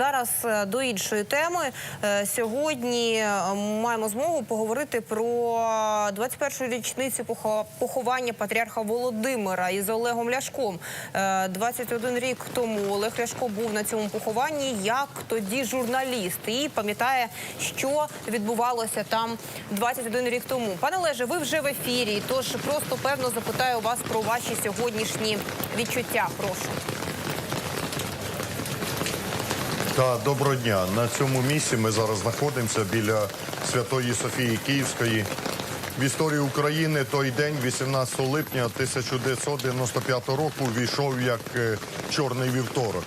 Зараз е, до іншої теми. Е, Сьогодні е, маємо змогу поговорити про 21-ю річницю поховання патріарха Володимира із Олегом Ляшком. Е, 21 рік тому Олег Ляшко був на цьому похованні як тоді журналіст і пам'ятає, що відбувалося там 21 рік тому. Пане Олеже, ви вже в ефірі, тож просто певно запитаю вас про ваші сьогоднішні відчуття. Прошу. Та доброго дня. На цьому місці ми зараз знаходимося біля Святої Софії Київської. В історії України той день, 18 липня 1995 року, війшов як е, чорний вівторок.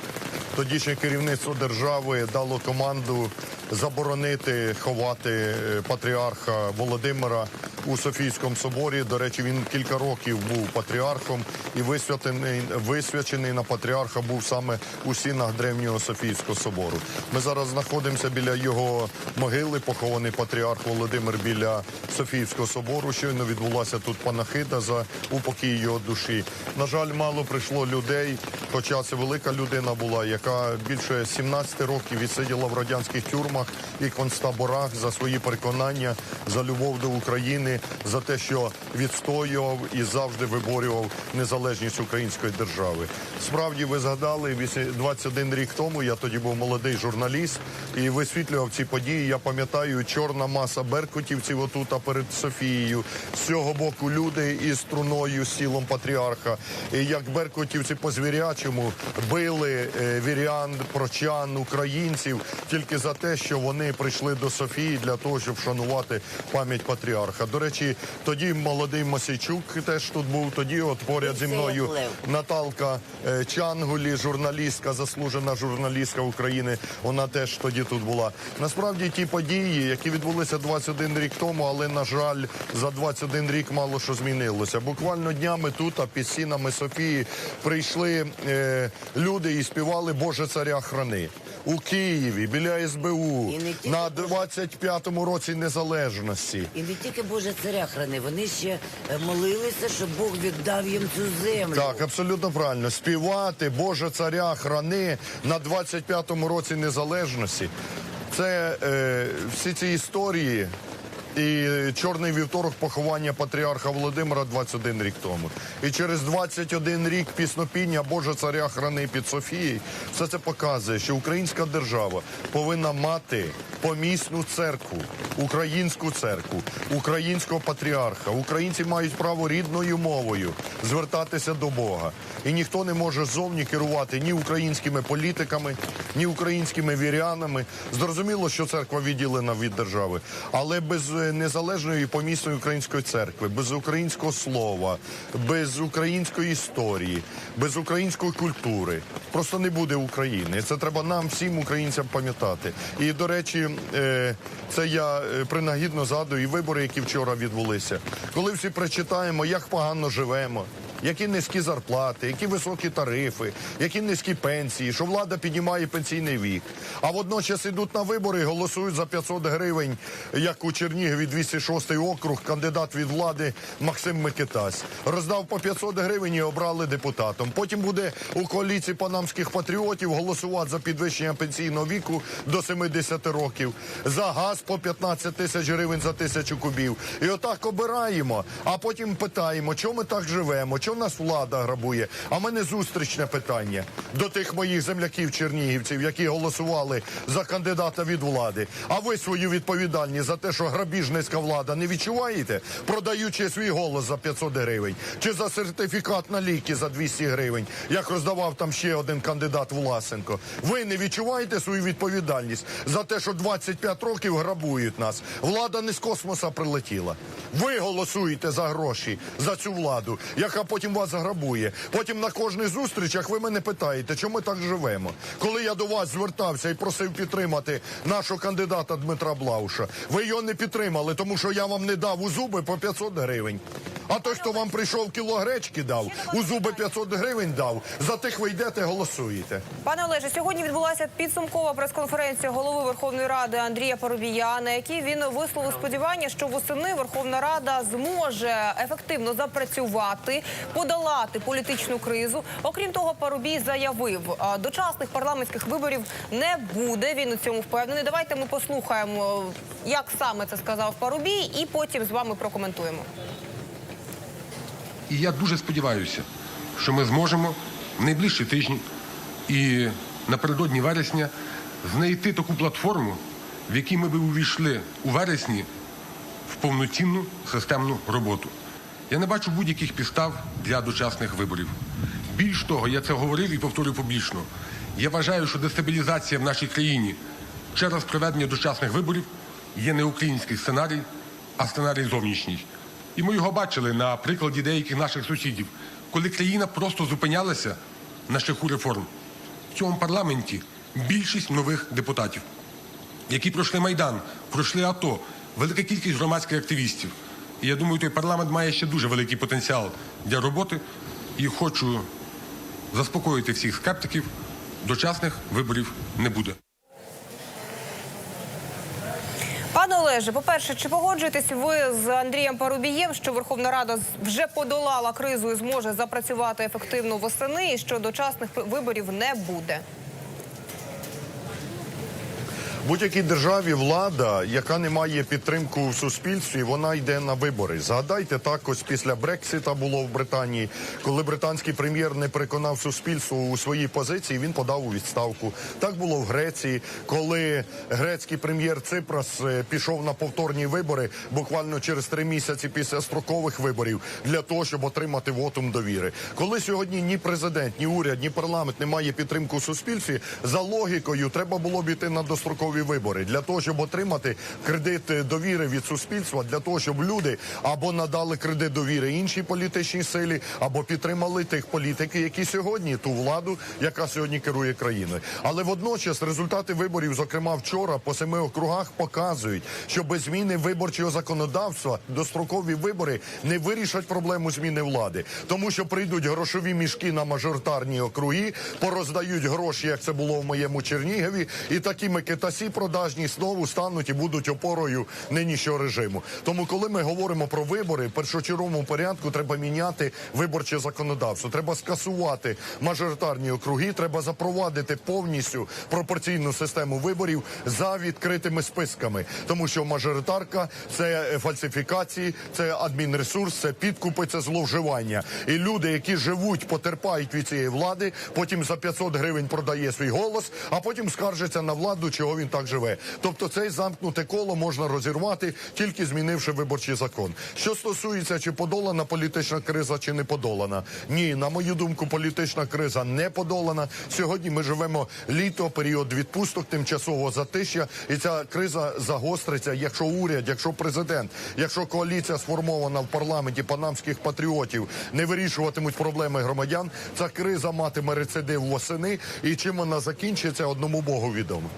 Тодішнє керівництво держави дало команду заборонити ховати е, патріарха Володимира у Софійському соборі. До речі, він кілька років був патріархом і висвячений, висвячений на патріарха був саме у стінах древнього Софійського собору. Ми зараз знаходимося біля його могили, похований патріарх Володимир біля Софійського собору. Щойно відбулася тут панахида за упокій його душі. На жаль, мало прийшло людей, хоча це велика людина була, яка більше 17 років відсиділа в радянських тюрмах і концтаборах за свої переконання, за любов до України, за те, що відстоював і завжди виборював незалежність української держави. Справді, ви згадали, 21 рік тому я тоді був молодий журналіст і висвітлював ці події. Я пам'ятаю, чорна маса беркутівців отут перед Софією. З цього боку люди із труною, з тілом патріарха. І як беркутівці по звірячому били е, вірян, прочан, українців тільки за те, що вони прийшли до Софії для того, щоб вшанувати пам'ять патріарха. До речі, тоді молодий Мосійчук теж тут був. Тоді, от поряд зі мною Наталка е, Чангулі, журналістка, заслужена журналістка України. Вона теж тоді тут була. Насправді ті події, які відбулися 21 рік тому, але на жаль, за 21 рік мало що змінилося. Буквально днями тут, а під стінами Софії, прийшли е, люди і співали Боже царя храни у Києві біля СБУ тільки на 25-му році незалежності. І не тільки Боже царя храни, вони ще е, молилися, щоб Бог віддав їм цю землю. Так, абсолютно правильно. Співати Боже царя храни на 25-му році незалежності. Це е, всі ці історії. І чорний вівторок поховання патріарха Володимира 21 рік тому. І через 21 рік піснопіння Боже царя храни під Софією. Все це показує, що українська держава повинна мати помісну церкву, українську церкву, українського патріарха. Українці мають право рідною мовою звертатися до Бога. І ніхто не може ззовні керувати ні українськими політиками, ні українськими вірянами. Зрозуміло, що церква відділена від держави, але без незалежної помісної української церкви, без українського слова, без української історії, без української культури просто не буде України. Це треба нам, всім українцям, пам'ятати. І до речі, е, це я е, принагідно згадую і вибори, які вчора відбулися. Коли всі прочитаємо, як погано живемо. Які низькі зарплати, які високі тарифи, які низькі пенсії, що влада піднімає пенсійний вік. А водночас ідуть на вибори і голосують за 500 гривень, як у Чернігові 206 округ, кандидат від влади Максим Микитась. Роздав по 500 гривень і обрали депутатом. Потім буде у коаліції панамських патріотів голосувати за підвищення пенсійного віку до 70 років, за газ по 15 тисяч гривень за тисячу кубів. І отак обираємо, а потім питаємо, чому ми так живемо, чому нас влада грабує. А в мене зустрічне питання до тих моїх земляків чернігівців, які голосували за кандидата від влади. А ви свою відповідальність за те, що грабіжницька влада не відчуваєте, продаючи свій голос за 500 гривень, чи за сертифікат на ліки за 200 гривень, як роздавав там ще один кандидат Власенко. Ви не відчуваєте свою відповідальність за те, що 25 років грабують нас. Влада не з космоса прилетіла. Ви голосуєте за гроші за цю владу, яка потім вас грабує. Потім на кожних зустрічах ви мене питаєте, чому ми так живемо. Коли я до вас звертався і просив підтримати нашого кандидата Дмитра Блауша, ви його не підтримали, тому що я вам не дав у зуби по 500 гривень. А той, хто вам прийшов кіло гречки дав, у зуби 500 гривень дав, за тих ви йдете голосуєте. Пане Олеже, сьогодні відбулася підсумкова прес-конференція голови Верховної Ради Андрія Парубія, на якій він висловив сподівання, що восени Верховна Рада зможе ефективно запрацювати подолати політичну кризу. Окрім того, Парубій заявив, дочасних парламентських виборів не буде. Він у цьому впевнений. Давайте ми послухаємо, як саме це сказав Парубій, і потім з вами прокоментуємо. І я дуже сподіваюся, що ми зможемо в найближчі тижні і напередодні вересня знайти таку платформу, в якій ми би увійшли у вересні в повноцінну системну роботу. Я не бачу будь-яких підстав для дочасних виборів. Більш того, я це говорив і повторюю публічно. Я вважаю, що дестабілізація в нашій країні через проведення дочасних виборів є не український сценарій, а сценарій зовнішній. І ми його бачили на прикладі деяких наших сусідів, коли країна просто зупинялася на шляху реформ. В цьому парламенті більшість нових депутатів, які пройшли Майдан, пройшли АТО, велика кількість громадських активістів. І я думаю, той парламент має ще дуже великий потенціал для роботи. І хочу заспокоїти всіх скептиків, дочасних виборів не буде. Олеже, по-перше, чи погоджуєтесь ви з Андрієм Парубієм, що Верховна Рада вже подолала кризу і зможе запрацювати ефективно восени, і що дочасних виборів не буде? Будь-якій державі влада, яка не має підтримку в суспільстві, вона йде на вибори. Згадайте, так ось після Брексита було в Британії, коли британський прем'єр не переконав суспільство у своїй позиції, він подав у відставку. Так було в Греції, коли грецький прем'єр Ципрас е, пішов на повторні вибори буквально через три місяці після строкових виборів для того, щоб отримати вотум довіри. Коли сьогодні ні президент, ні уряд, ні парламент не має підтримку в суспільстві, за логікою треба було б іти на дострокові вибори для того, щоб отримати кредит довіри від суспільства, для того, щоб люди або надали кредит довіри іншій політичній силі, або підтримали тих політиків, які сьогодні ту владу, яка сьогодні керує країною. Але водночас результати виборів, зокрема вчора, по семи округах показують, що без зміни виборчого законодавства дострокові вибори не вирішать проблему зміни влади, тому що прийдуть грошові мішки на мажоритарні округи, пороздають гроші, як це було в моєму Чернігові, і такі продажні знову стануть і будуть опорою нинішнього режиму. Тому, коли ми говоримо про вибори, в першочерговому порядку треба міняти виборче законодавство. Треба скасувати мажоритарні округи, треба запровадити повністю пропорційну систему виборів за відкритими списками, тому що мажоритарка це фальсифікації, це адмінресурс, це підкупи, це зловживання. І люди, які живуть, потерпають від цієї влади, потім за 500 гривень продає свій голос, а потім скаржиться на владу, чого він так живе. Тобто цей замкнуте коло можна розірвати тільки змінивши виборчий закон. Що стосується, чи подолана політична криза, чи не подолана, ні, на мою думку, політична криза не подолана. Сьогодні ми живемо літо, період відпусток, тимчасового затища, і ця криза загостриться, якщо уряд, якщо президент, якщо коаліція сформована в парламенті панамських патріотів не вирішуватимуть проблеми громадян. Ця криза матиме рецидив восени, і чим вона закінчиться, одному богу відомо.